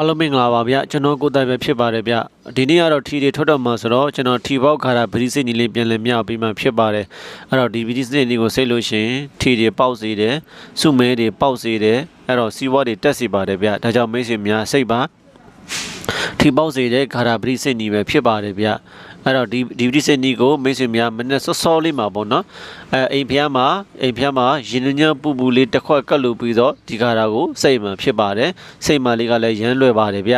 အားလုံးမင်္ဂလာပါဗျကျွန်တော်ကိုယ်တိုင်ပဲဖြစ်ပါတယ်ဗျဒီနေ့ကတော့ထီတွေထွက်တော့မှာဆိုတော့ကျွန်တော်ထီပေါက်ခါတာဗီဒီစိတ်နီလေးပြန်လည်မြောက်ပြီးမှဖြစ်ပါတယ်အဲ့တော့ဒီဗီဒီစိတ်နီကိုစိတ်လို့ရှရင်ထီတွေပေါက်စေတယ်စုမဲတွေပေါက်စေတယ်အဲ့တော့စီးပွားတွေတက်စေပါတယ်ဗျဒါကြောင့်မိတ်ဆွေများစိတ်ပါ ထီပေါက်စေတဲ့ခါတာဗီဒီစိတ်နီပဲဖြစ်ပါတယ်ဗျအဲ့တော့ဒီဒီဗီဒီစိတ်နီကိုမိတ်ဆွေများမနေ့စောစောလေးမှာပေါ့နော်အဲအိမ်ဖျားမှာအိမ်ဖျားမှာရင်ညံ့ပူပူလေးတစ်ခွက်ကတ်လို့ပြီးတော့ဒီခါတာကိုစိတ်မှဖြစ်ပါတယ်စိတ်မှလေးကလည်းရမ်းလွယ်ပါတယ်ဗျ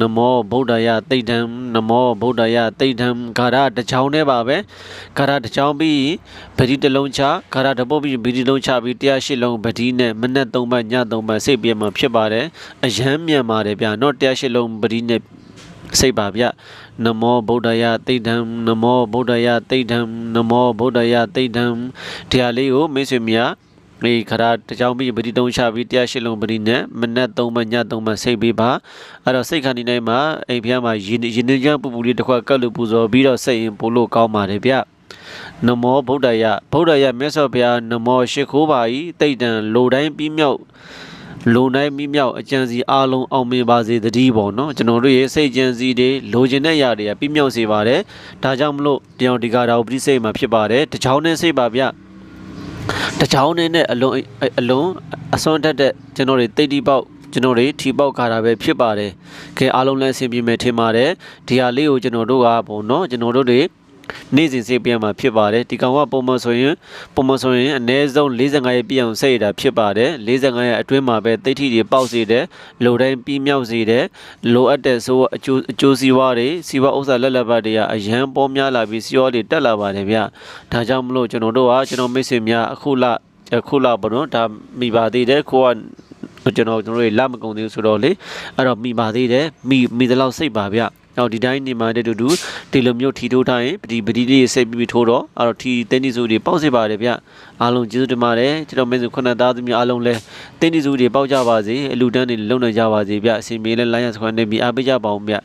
နမောဗုဒ္ဓယတိဋ္ဌံနမောဗုဒ္ဓယတိဋ္ဌံဂါရတစ်ချောင်းနဲ့ပါပဲဂါရတစ်ချောင်းပြီးဗတိတစ်လုံးချဂါရတစ်ပုတ်ပြီးဗတိတစ်လုံးချပြီးတရားရှိလုံးဗတိနဲ့မနဲ့သုံးပတ်ညသုံးပတ်စိတ်ပြမှာဖြစ်ပါတယ်အယမ်းမြန်ပါတယ်ဗျာเนาะတရားရှိလုံးဗတိနဲ့စိတ်ပါဗျနမောဗုဒ္ဓယတိဋ္ဌံနမောဗုဒ္ဓယတိဋ္ဌံနမောဗုဒ္ဓယတိဋ္ဌံတရားလေးကိုမိတ်ဆွေများ ဒီခရာတကြောင်ပြီးပတိတုံးချပြီးတရားရှိလုံးပတိနဲ့မနက်3မည3မစိတ်ပေးပါအဲ့တော့စိတ်ခန္ဒီနိုင်မှာအိမ်ဖျားမှာရင်းရင်းနှီးချမ်းပူပူလေးတစ်ခွက်ကတ်လို့ပူဇော်ပြီးတော့စိတ်ရင်ပို့လို့ကောင်းပါတယ်ဗျနမောဗုဒ္ဓယဗုဒ္ဓယမြတ်စွာဘုရားနမောရှိခိုးပါဤတိတ်တန်လိုတိုင်းပြီးမြောက်လိုတိုင်းပြီးမြောက်အကျံစီအားလုံးအောင်မြင်ပါစေတည်းပေါ့နော်ကျွန်တော်တို့ရဲ့စိတ်ကြံစီတွေလိုချင်တဲ့ຢာတွေကပြီးမြောက်စေပါတယ်ဒါကြောင့်မလို့တရားဒီကာတော်ပရိစိတ်မှာဖြစ်ပါတယ်တချောင်းနဲ့စိတ်ပါဗျ တချောင်းနေနဲ့အလုံးအလုံးအစွန်းတက်တဲ့ကျွန်တော်တွေတိတ်တိပေါက်ကျွန်တော်တွေထီပေါက်ခါတာပဲဖြစ်ပါတယ်။ခဲအားလုံးလည်းအဆင်ပြေမယ်ထင်ပါတယ်။ဒီဟာလေးကိုကျွန်တော်တို့ကပုံနော်ကျွန်တော်တို့တွေ နေ့စဉ်စိတ်ပြန်မှာဖြစ်ပါတယ်ဒီကောင်ကပုံမှန်ဆိုရင်ပုံမှန်ဆိုရင်အနည်းဆုံး45ရက်ပြည့်အောင်စိတ်ရတာဖြစ်ပါတယ်45ရက်အတွင်းမှာပဲတိတ်ထီတွေပေါက်စေတယ်လိုတိုင်းပြီးမြောက်စေတယ်လိုအပ်တဲ့ဆိုအကျိုးအကျိုးစီးပွားတွေစီးပွားဥစ္စာလက်လက်ပတ်တွေကအရန်ပေါ်များလာပြီးစီးပွားတွေတက်လာပါတယ်ဗျဒါကြောင့်မလို့ကျွန်တော်တို့ကကျွန်တော်မိတ်ဆွေများအခုလအခုလဘနော်ဒါမိပါသေးတယ်ကိုကကျွန်တော်ကျွန်တော်တို့လမကုန်သေးဘူးဆိုတော့လေအဲ့တော့မိပါသေးတယ်မိမိတလောက်စိတ်ပါဗျနောက်ဒီတိုင်းနေမှာတဲ့တူတူ ဒီလိုမျိုးထီထိုးထားရင်ပဒီပဒီလေးစိတ်ပြီးထိုးတော့အဲ့တော့ထီတင်းဒီစုတွေပေါက်စေပါတယ်ဗျအားလုံးကျေးဇူးတင်ပါတယ်ကျွန်တော်မင်းစုခုနသားသူများအားလုံးလဲတင်းဒီစုတွေပေါက်ကြပါစေအလူတန်းတွေလုံနေကြပါစေဗျအစီအမေလဲလိုင်းရစခွန်နေပြီးအားပေးကြပါအောင်ဗျ